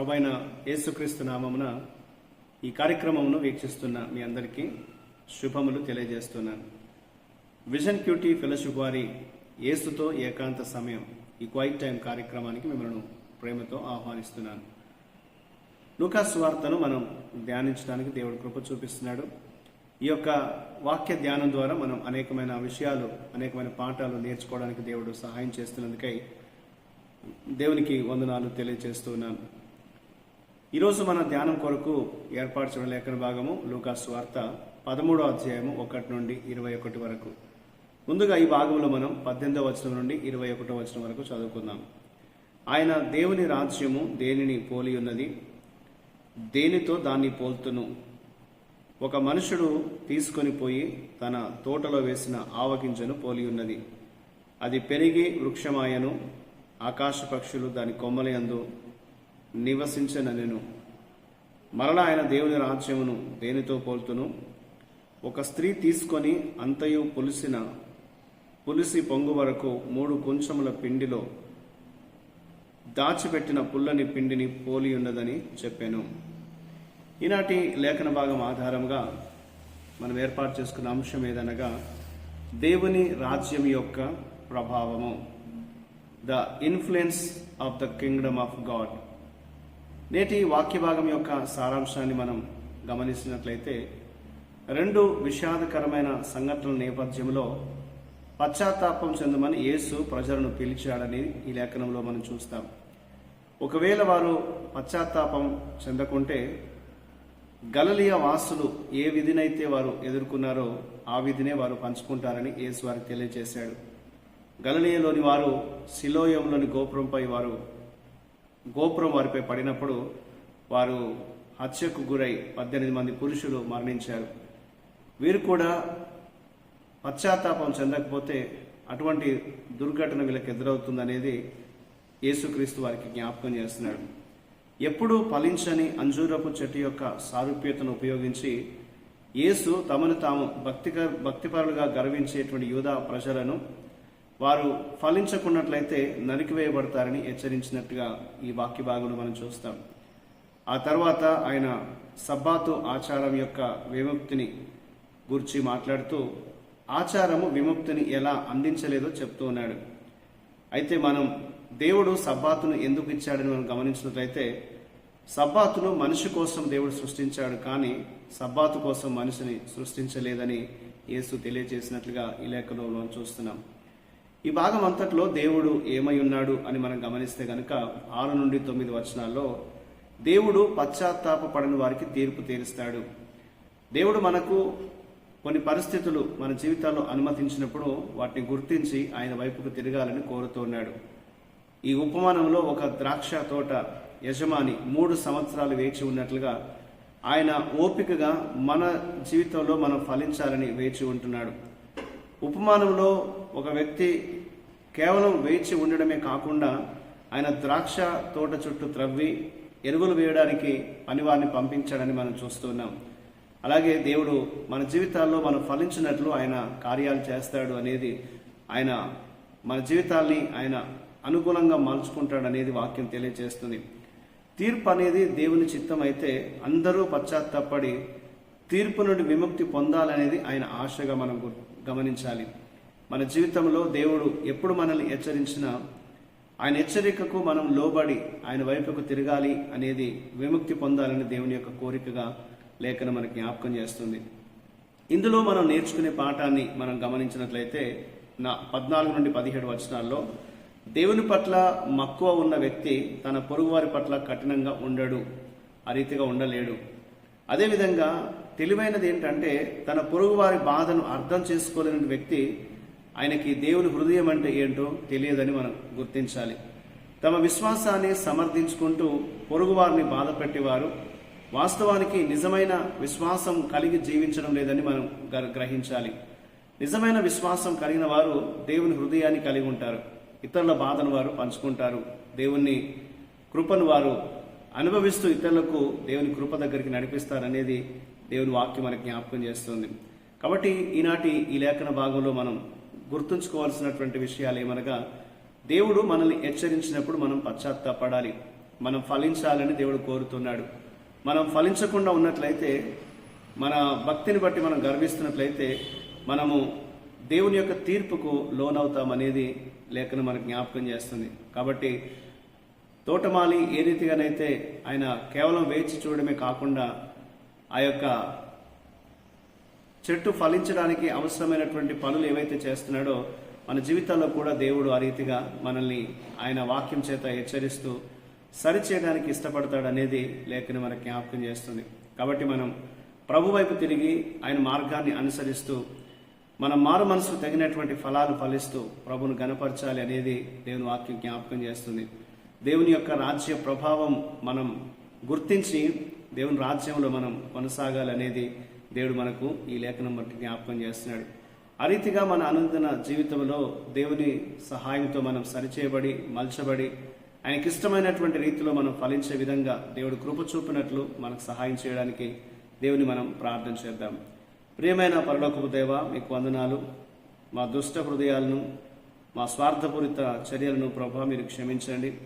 ప్రభైన యేసుక్రీస్తు నామమున ఈ కార్యక్రమమును వీక్షిస్తున్న మీ అందరికీ శుభములు తెలియజేస్తున్నాను. విజన్ క్యూటీ ఫెలోషిప్ వారి యేసుతో ఏకాంత సమయం ఈ క్వైట్ టైం కార్యక్రమానికి మిమ్మల్ని ప్రేమతో ఆహ్వానిస్తున్నాను. లూకాస్ వార్తను మనం ధ్యానించడానికి దేవుడు కృప చూపిస్తున్నాడు. ఈ యొక్క వాక్య ధ్యానం ద్వారా మనం అనేకమైన విషయాలు అనేకమైన పాఠాలు నేర్చుకోవడానికి దేవుడు సహాయం చేస్తున్నందుకై దేవునికి వందనాలు తెలియజేస్తున్నాను. ఈరోజు మన ధ్యానం కొరకు ఏర్పాటు చేయడం లేఖన భాగము లూకాస్ వార్త పదమూడో అధ్యాయము ఒకటి నుండి ఇరవై ఒకటి వరకు. ముందుగా ఈ భాగంలో మనం పద్దెనిమిదవ వచనం నుండి ఇరవై ఒకటో వచనం వరకు చదువుకుందాం. ఆయన దేవుని రాజ్యము దేనిని పోలి ఉన్నది? దేనితో దాన్ని పోల్తును? ఒక మనుషుడు తీసుకొని పోయి తన తోటలో వేసిన ఆవగింజను పోలి ఉన్నది. అది పెరిగి వృక్షమాయను ఆకాశ పక్షులు దాని కొమ్మలయందు నివసించనెను మరలా ఆయన దేవుని రాజ్యమును దేనితో పోల్తును? ఒక స్త్రీ తీసుకొని అంతయు పులిసిన పులిసి పొంగు వరకు మూడు కొంచెముల పిండిలో దాచిపెట్టిన పుల్లని పిండిని పోలి ఉన్నదని చెప్పాను. ఈనాటి లేఖన భాగం ఆధారంగా మనం ఏర్పాటు చేసుకున్న అంశం ఏదనగా దేవుని రాజ్యం యొక్క ప్రభావము. The influence of the kingdom of God నేటి వాక్య భాగం యొక్క సారాంశాన్ని మనం గమనించినట్లయితే రెండు విషాదకరమైన సంఘటనల నేపథ్యంలో పశ్చాత్తాపం చెందమని యేసు ప్రజలను పిలిచాడని ఈ లేఖనంలో మనం చూస్తాం. ఒకవేళ వారు పశ్చాత్తాపం చెందకుంటే గలలియ వాసులు ఏ విధినైతే వారు ఎదుర్కొన్నారో ఆ విధినే వారు పంచుకుంటారని యేసు వారికి తెలియజేశాడు. గలలియలోని వారు శిలోయంలోని గోపురంపై వారు గోపురం వారిపై పడినప్పుడు వారు హత్యకు గురై పద్దెనిమిది మంది పురుషులు మరణించారు. వీరు కూడా పశ్చాత్తాపం చెందకపోతే అటువంటి దుర్ఘటన వీళ్ళకి ఎదురవుతుందనేది యేసుక్రీస్తు వారికి జ్ఞాపకం చేస్తున్నాడు. ఎప్పుడూ ఫలించని అంజూరపు చెట్టు యొక్క సారూప్యతను ఉపయోగించి యేసు తమను తాము భక్తిక భక్తిపరులుగా గర్వించేటువంటి యూదా ప్రజలను వారు ఫలించకున్నట్లయితే నరికివేయబడతారని హెచ్చరించినట్టుగా ఈ వాక్య భాగంలో మనం చూస్తాం. ఆ తర్వాత ఆయన సబ్బాతు ఆచారం యొక్క విముక్తిని గురించి మాట్లాడుతూ ఆచారము విముక్తిని ఎలా అందించలేదో చెప్తూ ఉన్నాడు. అయితే మనం దేవుడు సబ్బాతును ఎందుకు ఇచ్చాడని మనం గమనించినట్లయితే సబ్బాతును మనిషి కోసం దేవుడు సృష్టించాడు కానీ సబ్బాతు కోసం మనిషిని సృష్టించలేదని యేసు తెలియజేసినట్లుగా ఈ లేఖలో మనం చూస్తున్నాం. ఈ భాగం అంతట్లో దేవుడు ఏమై ఉన్నాడు అని మనం గమనిస్తే గనుక ఆరు నుండి తొమ్మిది వచనాల్లో దేవుడు పశ్చాత్తాపపడని వారికి తీర్పు తీరుస్తాడు. దేవుడు మనకు కొన్ని పరిస్థితులు మన జీవితాల్లో అనుమతించినప్పుడు వాటిని గుర్తించి ఆయన వైపుకు తిరగాలని కోరుతున్నాడు ఈ ఉపమానంలో ఒక ద్రాక్ష తోట యజమాని మూడు సంవత్సరాలు వేచి ఉన్నట్లుగా ఆయన ఓపికగా మన జీవితంలో మనం ఫలించాలని వేచి ఉంటున్నాడు. ఉపమానంలో ఒక వ్యక్తి కేవలం వేచి ఉండడమే కాకుండా ఆయన ద్రాక్ష తోట చుట్టూ త్రవ్వి ఎరువులు వేయడానికి పనివారిని పంపించాడని మనం చూస్తున్నాం అలాగే దేవుడు మన జీవితాల్లో మనం ఫలించినట్లు ఆయన కార్యాలు చేస్తాడు అనేది ఆయన మన జీవితాల్ని ఆయన అనుకూలంగా మలుచుకుంటాడు అనేది వాక్యం తెలియజేస్తుంది. తీర్పు అనేది దేవుని చిత్తం అయితే అందరూ పశ్చాత్తాపడి తీర్పు నుండి విముక్తి పొందాలనేది ఆయన ఆశగా మనం గమనించాలి. మన జీవితంలో దేవుడు ఎప్పుడు మనల్ని హెచ్చరించినా ఆయన హెచ్చరికకు మనం లోబడి ఆయన వైపుకు తిరగాలి అనేది విముక్తి పొందాలని దేవుని యొక్క కోరికగా లేఖన మనకు జ్ఞాపకం చేస్తుంది. ఇందులో మనం నేర్చుకునే పాఠాన్ని మనం గమనించినట్లయితే నా పద్నాలుగు నుండి పదిహేడు వచనాల్లో దేవుని పట్ల మక్కువ ఉన్న వ్యక్తి తన పొరుగువారి పట్ల కఠినంగా ఉండడు ఆ రీతిగా ఉండలేడు. అదేవిధంగా తెలివైనది ఏంటంటే తన పొరుగువారి బాధను అర్థం చేసుకోలేని వ్యక్తి ఆయనకి దేవుని హృదయం అంటే ఏంటో తెలియదని మనం గుర్తించాలి. తమ విశ్వాసాన్ని సమర్థించుకుంటూ పొరుగువారిని బాధ పెట్టేవారు. వాస్తవానికి నిజమైన విశ్వాసం కలిగి జీవించడం లేదని మనం గ- గ్రహించాలి. నిజమైన విశ్వాసం కలిగిన వారు దేవుని హృదయాన్ని కలిగి ఉంటారు. ఇతరుల బాధను వారు పంచుకుంటారు. దేవుని కృపను వారు అనుభవిస్తూ ఇతరులకు దేవుని కృప దగ్గరికి నడిపిస్తారనేది దేవుని వాక్యం మనకు జ్ఞాపకం చేస్తుంది. కాబట్టి ఈనాటి ఈ లేఖన భాగంలో మనం గుర్తుంచుకోవాల్సినటువంటి విషయాలు ఏమనగా దేవుడు మనల్ని హెచ్చరించినప్పుడు మనం పశ్చాత్తాపడాలి. మనం ఫలించాలని దేవుడు కోరుతున్నాడు. మనం ఫలించకుండా ఉన్నట్లయితే మన భక్తిని బట్టి మనం గర్విస్తున్నట్లయితే మనము దేవుని యొక్క తీర్పుకు లోనవుతామనేది లేఖను మనకు జ్ఞాపకం చేస్తుంది. కాబట్టి తోటమాలి ఏ రీతిగానైతే ఆయన కేవలం వేచి చూడడమే కాకుండా ఆ యొక్క చెట్టు ఫలించడానికి అవసరమైనటువంటి పనులు ఏవైతే చేస్తున్నాడో మన జీవితాల్లో కూడా దేవుడు ఆ రీతిగా మనల్ని ఆయన వాక్యం చేత హెచ్చరిస్తూ సరిచేయడానికి ఇష్టపడతాడు అనేది లేఖని మనకు జ్ఞాపకం చేస్తుంది. కాబట్టి మనం ప్రభు వైపు తిరిగి ఆయన మార్గాన్ని అనుసరిస్తూ మన మారు మనసు తగినటువంటి ఫలాలు ఫలిస్తూ ప్రభును గనపరచాలి అనేది దేవుని వాక్యం జ్ఞాపకం చేస్తుంది. దేవుని యొక్క రాజ్య ప్రభావం మనం గుర్తించి దేవుని రాజ్యంలో మనం కొనసాగాలనేది దేవుడు మనకు ఈ లేఖనం బట్టి జ్ఞాపకం చేస్తున్నాడు. ఆ రీతిగా మన అనుదిన జీవితంలో దేవుని సహాయంతో మనం సరిచేయబడి మలచబడి ఆయనకి ఇష్టమైనటువంటి రీతిలో మనం ఫలించే విధంగా దేవుడు కృప చూపినట్లు మనకు సహాయం చేయడానికి దేవుని మనం ప్రార్థన చేద్దాం. ప్రియమైన పరలోకపు దేవ మీకు వందనాలు. మా దుష్ట హృదయాలను మా స్వార్థపూరిత చర్యలను ప్రభా మీరు క్షమించండి.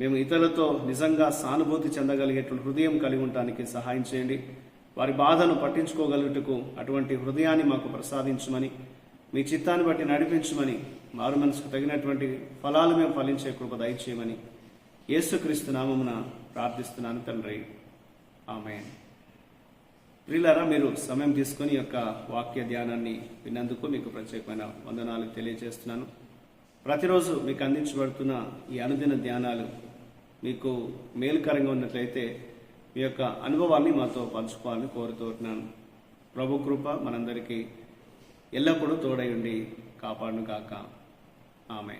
మేము ఇతరులతో నిజంగా సానుభూతి చెందగలిగేటువంటి హృదయం కలిగి ఉండటానికి సహాయం చేయండి. వారి బాధను పట్టించుకోగలుగుటకు అటువంటి హృదయాన్ని మాకు ప్రసాదించమని మీ చిత్తాన్ని బట్టి నడిపించమని మారు మనసుకు తగినటువంటి ఫలాలు మేము ఫలించే కృప దయచేయమని యేసుక్రీస్తు నామమున ప్రార్థిస్తున్నాను తండ్రి. ఆమె ప్రియులారా మీరు సమయం తీసుకొని యొక్క వాక్య ధ్యానాన్ని విన్నందుకు మీకు ప్రత్యేకమైన వందనాలు తెలియజేస్తున్నాను. ప్రతిరోజు మీకు అందించబడుతున్న ఈ అనుదిన ధ్యానాలు మీకు మేలుకరంగా ఉన్నట్లయితే మీ యొక్క అనుభవాన్ని మాతో పంచుకోవాలని కోరుతున్నాను. ప్రభు కృప మనందరికీ ఎల్లప్పుడూ తోడై ఉండి కాపాడును కాక ఆమె